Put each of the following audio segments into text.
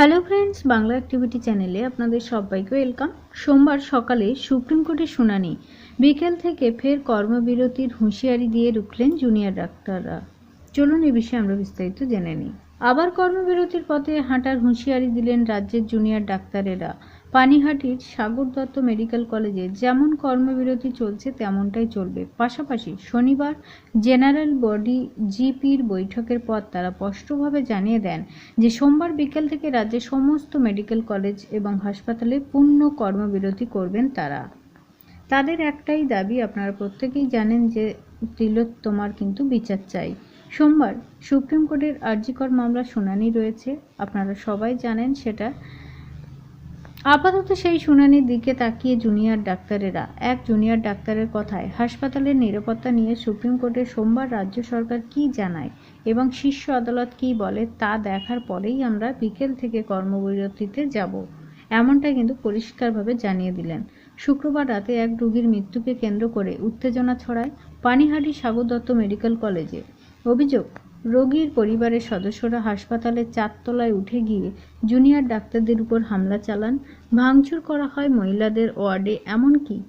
Hello friends Bangla activity চ্যানেলে আপনাদের সবাইকে ওয়েলকাম সোমবার সকালে সুপ্রিম কোর্টের শুনানি। বিকেল থেকে ফের কর্মবিরতির হুঁশিয়ারি দিয়ে রুখলেন জুনিয়র ডাক্তাররা। চলুন এ বিষয়ে আমরা বিস্তারিত জেনে নিই। আবার কর্মবিরতির পথে হাঁটার হুঁশিয়ারি দিলেন রাজ্যের জুনিয়র ডাক্তারেরা। পানিহাটির সাগর দত্ত মেডিকেল কলেজে যেমন কর্মবিরতি চলছে, তেমনটাই চলবে। পাশাপাশি শনিবার জেনারেল বডি জিপির বৈঠকের পর তারা স্পষ্টভাবে জানিয়ে দেন যে সোমবার বিকেল থেকে রাজ্যের সমস্ত মেডিকেল কলেজ এবং হাসপাতালে পূর্ণ কর্মবিরতি করবেন তারা। তাদের একটাই দাবি, আপনারা প্রত্যেকেই জানেন যে তিলোত্তমার কিন্তু বিচার চাই। সোমবার সুপ্রিম কোর্টের আর্জিকর মামলা শুনানি রয়েছে। আপনারা সবাই জানেন সেটা। আপাতত সেই শুনানির দিকে তাকিয়ে জুনিয়র ডাক্তারেরা, এক জুনিয়র ডাক্তারের কথায়, হাসপাতালের নিরাপত্তা নিয়ে সুপ্রিম কোর্টে সোমবার রাজ্য সরকার কী জানায় এবং শীর্ষ আদালত কী বলে তা দেখার পরেই আমরা বিকেল থেকে কর্মবিরতিতে যাব, এমনটা কিন্তু পরিষ্কারভাবে জানিয়ে দিলেন। শুক্রবার রাতে এক রোগীর মৃত্যুকে কেন্দ্র করে উত্তেজনা ছড়ায় পানিহাটি সাগর দত্ত মেডিকেল কলেজে। অভিযোগ রোগীর পরিবারের সদস্যরা হাসপাতালের চারতলায় উঠে গিয়ে জুনিয়র ডাক্তারদের উপর হামলা চালান। ভাঙচুর করা হয় মহিলাদের ওয়ার্ডে, এমনকি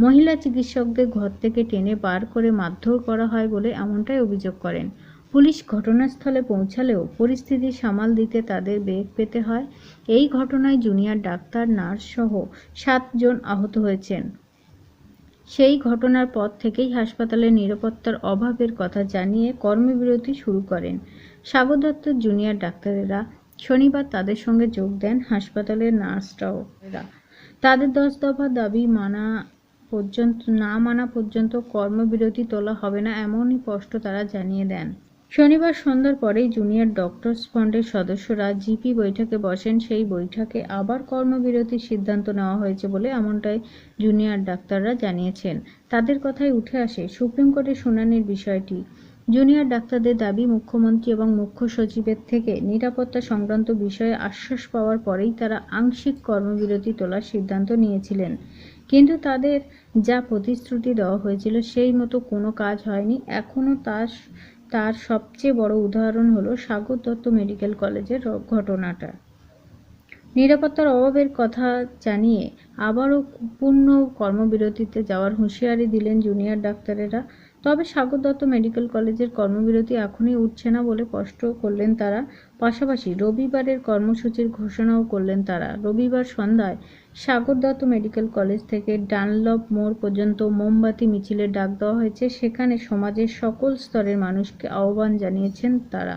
মহিলা চিকিৎসকদের ঘর থেকে টেনে বার করে মারধর করা হয় বলে এমনটাই অভিযোগ করেন। পুলিশ ঘটনাস্থলে পৌঁছালেও পরিস্থিতি সামাল দিতে তাদের বেগ পেতে হয়। এই ঘটনায় জুনিয়র ডাক্তার, নার্স সহ সাতজন আহত হয়েছেন। সেই ঘটনার পর থেকেই হাসপাতালে নিরাপত্তার অভাবের কথা জানিয়ে কর্মবিরতি শুরু করেন স্বাগত দত্তর জুনিয়র ডাক্তারেরা। শনিবার তাদের সঙ্গে যোগ দেন হাসপাতালের নার্সরাও। তাদের দশ দফা দাবি মানা পর্যন্ত না মানা পর্যন্ত কর্মবিরতি তোলা হবে না, এমনই স্পষ্ট তারা জানিয়ে দেন। শনিবার সন্ধ্যার পরেই জুনিয়র ডক্টরস ফন্ডের সদস্যরা জিপি বৈঠকে বসেন। সেই বৈঠকে আবার কর্মবিরতির সিদ্ধান্ত নেওয়া হয়েছে বলে এমনটাই জুনিয়র ডাক্তাররা জানিয়েছেন। তাদের কথায় উঠে আসে সুপ্রিম কোর্টের শুনানির বিষয়টি। জুনিয়র ডাক্তারদের দাবি, মুখ্যমন্ত্রী এবং মুখ্য সচিবের থেকে নিরাপত্তা সংক্রান্ত বিষয়ে আশ্বাস পাওয়ার পরেই তারা আংশিক কর্মবিরতি তোলার সিদ্ধান্ত নিয়েছিলেন। কিন্তু তাদের যা প্রতিশ্রুতি দেওয়া হয়েছিল, সেই মতো কোনো কাজ হয়নি। এখনও তার তার সবচেয়ে বড় উদাহরণ হলো সাগর দত্ত মেডিকেল কলেজের ঘটনাটা। নিরাপত্তার অভাবের কথা জানিয়ে আবারও পূর্ণ কর্মবিরতিতে যাওয়ার হুঁশিয়ারি দিলেন জুনিয়র ডাক্তারেরা। তবে সাগর দত্ত মেডিকেল কলেজের কর্মবিরতি এখনই উঠছে না বলে স্পষ্ট করলেন তারা। পাশাপাশি রবিবারের কর্মসূচির ঘোষণাও করলেন তারা। রবিবার সন্ধ্যায় সাগর দত্ত মেডিকেল কলেজ থেকে ডানলপ মোড় পর্যন্ত মোমবাতি, মিছিলের ডাক দেওয়া হয়েছে। সেখানে সমাজের সকল স্তরের মানুষকে আহ্বান জানিয়েছেন তারা।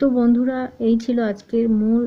তো বন্ধুরা, এই ছিল আজকের মূল